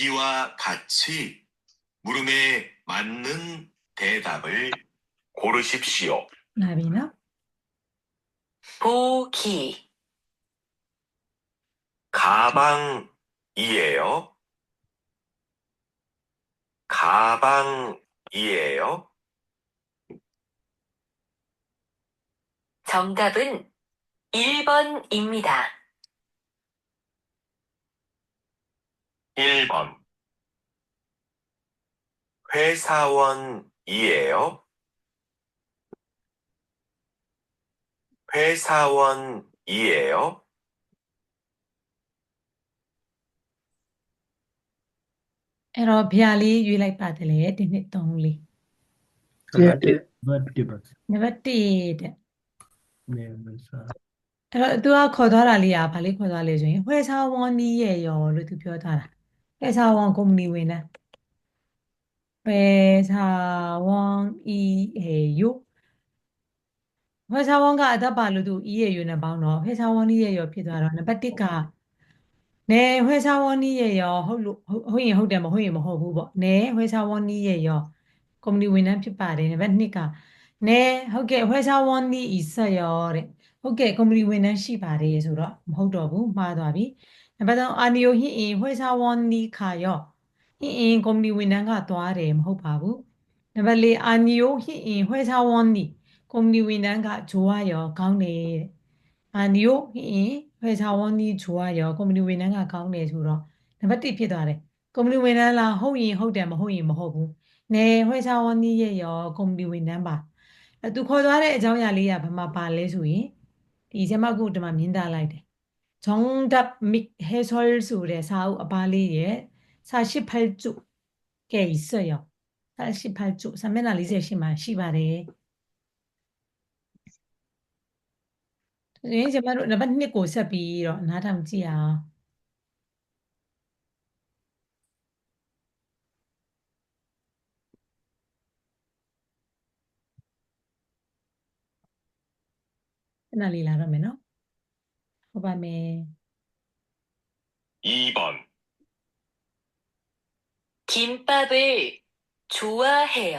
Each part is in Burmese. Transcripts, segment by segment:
이와 같이 물음에 맞는 대답을 고르십시오. 나비나 보기 가방이에요. 가방이에요. 정답은 1번입니다. 1번 회사원이에요. 회사원이에요. အဲ့တော့ဗျာလေးရွေးလိုက်ပါတယ်လေဒီနှစ်သုံးလေး နံပါတ်1ဘတ်ဒီဘတ် နံပါတ်1တဲ့ နေမစား အဲ့တော့သူကခေါ်သွားတာလေးอ่ะဗာလေးခေါ်သွားလေဆိုရင်ဟွဲစာဝန်နီးရဲ့ရောလို့သူပြောထားတာ ဟွဲစာဝန်ကုမ္ပဏီဝင်တယ်ဟွဲစာဝန်ဤအေယိုဟွဲစာဝန်ကအသက်ပါလို့သူဤရဲ့ယိုနဲ့ပေါင်းတော့ဟွဲစာဝန်နီးရဲ့ရောဖြစ်သွားတော့နံပါတ်1ကနဲဟွဲစာဝန်နီးရဲ့ရောဟုတ်လို့ဟုတ်ဟုတ်ရင်ဟုတ်တယ်မဟုတ်ရင်မဟုတ်ဘူးပေါ့နဲဟွဲစာဝန်နီးရဲ့ရောကုမ္ပဏီဝင်နှန်းဖြစ်ပါတယ်နံပါတ်2ကနဲဟုတ်ကဲ့ဟွဲစာဝန်နီးဤဆက်ရောတဲ့ဟုတ်ကဲ့ကုမ္ပဏီဝန်ထမ်းရှိပါတယ်ဆိုတော့မဟုတ်တော့ဘူးမှားသွားပြီ နံပါတ်3အာနီယိုဟင်းအင်ဟွဲစာဝန်နီခါယောဟင်းအင်ကုမ္ပဏီဝန်ထမ်းကသွားတယ်မဟုတ်ပါဘူးနံပါတ်4အာနီယိုဟင်းအင်ဟွဲစာဝန်နီကုမ္ပဏီဝန်ထမ်းကဂျိုးရရောကောင်းတယ်တဲ့အာနီယိုဟင်းအင်ဟွဲစာဝန်နီဂျိုးရရောကုမ္ပဏီဝန်ထမ်းကကောင်းတယ်ဆိုတော့နံပါတ်1ဖြစ်သွားတယ်ကုမ္ပဏီဝန်ထမ်းလားဟုတ်ရင်ဟုတ်တယ်မဟုတ်ရင်မဟုတ်ဘူးနဲဟွဲစာဝန်နီရဲ့ရောကုမ္ပဏီဝန်ထမ်းပါအဲသူခေါ်သွားတဲ့အကြောင်းအရာလေးကဘာမှပါလဲဆိုရင်ဒီကျမကုဒီမှာမြင်သားလိုက်တယ်။ ဂျုံဒပ်မစ်ဟဲဆောလ်ဆိုတဲ့စာအုပ်အပါလေးရဲ့စာရှိဖက်ကျုကဲဆွရောစာရှိဖက်ကျုစာမျက်နှာ48မှာရှိပါတယ်။ဒီကျမတို့နံပါတ်2ကိုဆက်ပြီးတော့နားထောင်ကြည့်အောင်ခဏလေးလာတော့မယ်နော်။ ဟုတ်ပါမယ် 2번 김밥을 좋아해요?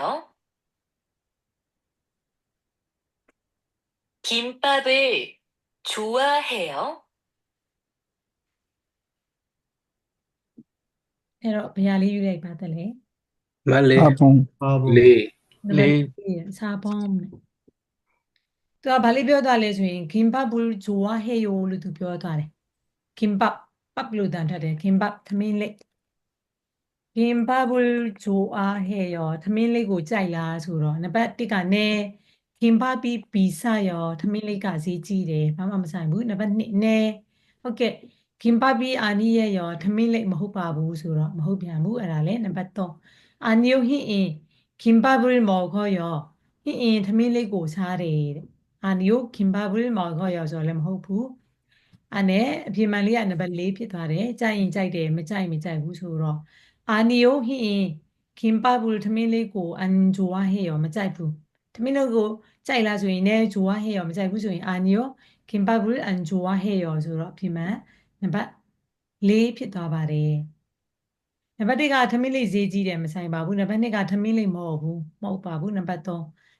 김밥을 좋아해요? ။အဲ့တော့ဘယ်ဟာလေးယူလိုက်ပါတယ်လဲ မလေး အပုံအပုံ လေး ။နံပါတ်4စာပေါင်းနဲ့ သူကဘာလေးပြောသွားလဲဆိုရင် gimbap ဘူးဂျိုဝါဟေယိုလို့သူပြောသွားတယ် gimbap ပတ်လို့တန်ထက်တယ် gimbap သမင်းလေး gimbap ဘူးဂျိုအားဟေယောသမင်းလေးကိုကြိုက်လားဆိုတော့နံပါတ်1ကနဲ gimbap ပြီးဘီဆာယောသမင်းလေးကဈေးကြီးတယ်ဘာမှမဆိုင်ဘူးနံပါတ်2နဲဟုတ်ကဲ့ gimbap ပြီးအာနီရဲ့ယောသမင်းလေးမဟုတ်ပါဘူးဆိုတော့မဟုတ်ပြန်ဘူးအဲ့ဒါလေနံပါတ်3အာနီယိုဟင်းအင် gimbap ဘူးမော်ခေါ်ယောဟင်းအင်သမင်းလေးကိုစားတယ်တဲ့ အာနီယိုခင်ဘာဘရီမော်ခေါ်ရဆိုလည်းမဟုတ်ဘူးအဲနဲ့အပြေမှန်လေးကနံပါတ်4ဖြစ်သွားတယ်ကြိုက်ရင်ကြိုက်တယ်မကြိုက်မကြိုက်ဘူးဆိုတော့အာနီယိုဟင်းခင်ဘာဘူးသမင်းလေးကိုအန်ဂျိုဝါဟေရောမကြိုက်ဘူးသမင်းလေးကိုကြိုက်လားဆိုရင်လည်းဂျိုဝါဟေရောမကြိုက်ဘူးဆိုရင်အာနီယိုခင်ဘာဘူးအန်ဂျိုဝါဟေရောဆိုတော့အပြေမှန်နံပါတ်4ဖြစ်သွားပါတယ်နံပါတ်1ကသမင်းလေးဈေးကြီးတယ်မဆိုင်ပါဘူးနံပါတ်2ကသမင်းလေးမဟုတ်ဘူးမဟုတ်ပါဘူးနံပါတ်3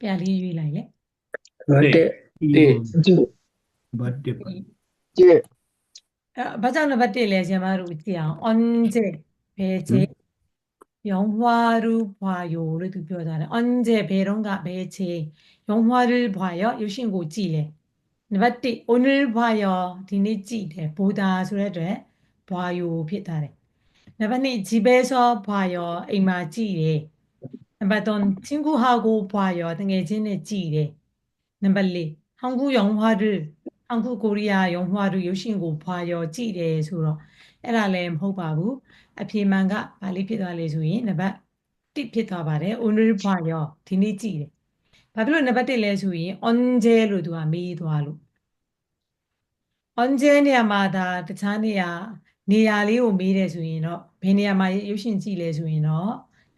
ပြလေးရွေးလိုက်လေဘတ်တက်တက်ဘတ်တက်ကျေအဲဘာကြောင့်နံပါတ်1လဲကျွန်မတို့ကြည့်အောင် on ကျေဘယ်ကျေယောင်ဟွာရူဘွာယောလို့သူပြောကြတယ် on ကျေဘယ်တော့ကဘယ်ကျေယောင်ဟွာရူဘွာယောရုပ်ရှင်ကိုကြည့်လေနံပါတ်1 onir ဘွာယောဒီနေ့ကြည့်တယ်ဘူတာဆိုတဲ့အတွက်ဘွာယောဖြစ်တာတယ်နံပါတ်2ဂျီဘဲဆောဘွာယောအိမ်မှာကြည့်တယ် နံပါတ်3ချင်းကူဟာကိုဘွာရောတငယ်ချင်းနဲ့ကြည်တယ်နံပါတ်4ဟောင်ကူရောင်ဟွာရဟောင်ကူကိုရီးယားရောင်ဟွာရရုပ်ရှင်ကိုဘွာရောကြည်တယ်ဆိုတော့အဲ့ဒါလည်းမဟုတ်ပါဘူးအဖြေမှန်ကဘာလေးဖြစ်သွားလဲဆိုရင်နံပါတ်1ဖြစ်သွားပါတယ် only ဘွာရောဒီနေ့ကြည်တယ်ဘာဖြစ်လို့နံပါတ်1လဲဆိုရင် onje လို့သူကမေးသွားလို့ onje နေရာမှာဒါတခြားနေရာနေရာလေးကိုမေးတယ်ဆိုရင်တော့ဘယ်နေရာမှာရုပ်ရှင်ကြည်လဲဆိုရင်တော့ န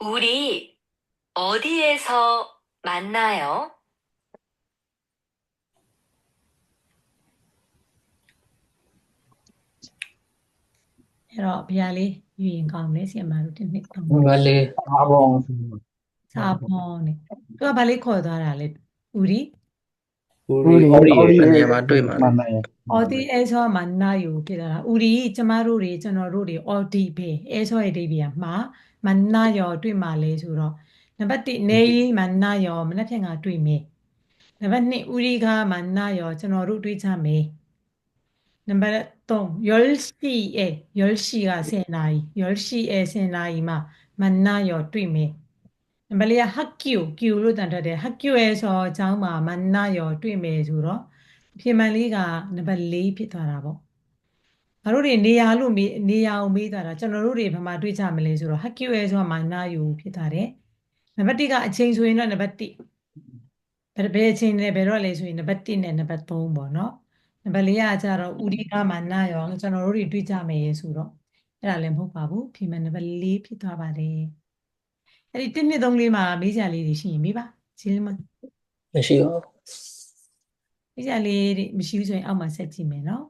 우리 어디에서 만나요? အဲ့တော့ဘုရားလေးယူရင်ကောင်းတယ်ဆီယမတို့ဒီနှစ်ကောင်း မလေး အာဘော စာဖောင်းနေသူကဘာလေးခေါ်သွားတာလဲဦးရီ ဦးရီဦးရီရဲ့နေရာမှာတွေ့မှာ မနိုင် အော်ဒီအဲဆောမှာနာယူဖြစ်တာလားဦးရီကျမတို့တွေကျွန်တော်တို့တွေအော်ဒီပဲအဲဆောရဲ့ဒိဗီယာမှာ မနရောတွေ့မှာလဲဆိုတော့နံပါတ်1နေမနရောမနှက်ဖြန်ကတွေ့မယ်နံပါတ်2ဥရိကမနရောကျွန်တော်တို့တွေ့ကြမယ်နံပါတ်3 yolshi e yolshi ကစင်နာကြီး yolshi e စင်နာကြီးမှာမနရောတွေ့မယ်နံပါတ်၄က hakyu q လို့တန်ထပ်တယ် hakyu ရဲ့ဆိုတော့အကြောင်းမှာမနရောတွေ့မယ်ဆိုတော့ပြင်မှန်လေးကနံပါတ်၄ဖြစ်သွားတာပေါ့ ငါတို့တွေနေရာလို့မေးနေရာကိုမေးတာဒါကျွန်တော်တို့တွေဘာမှတွေးကြမလဲဆိုတော့ HQL ဆိုတာမာနာယူဖြစ်တာတဲ့နံပါတ်1ကအချိန်ဆိုရင်တော့နံပါတ်1ဘယ်ဘယ်အချိန်နဲ့ဘယ်တော့လဲဆိုရင်နံပါတ်1နဲ့နံပါတ်3ပေါ့နော်နံပါတ်4ကကျတော့ဥဒိကမာနာရောကျွန်တော်တို့တွေတွေးကြမယ်ဆိုတော့အဲ့ဒါလည်းမဟုတ်ပါဘူးဖြေမှန်နံပါတ်4ဖြစ်သွားပါတယ်အဲ့ဒီ1နှစ်3လေးမှာမေးကြလေးတွေရှိရင်မေးပါဂျင်းမမရှိပါဘူးမေးကြလေးတွေမရှိဘူးဆိုရင်အောက်မှာဆက်ကြည့်မယ်နော်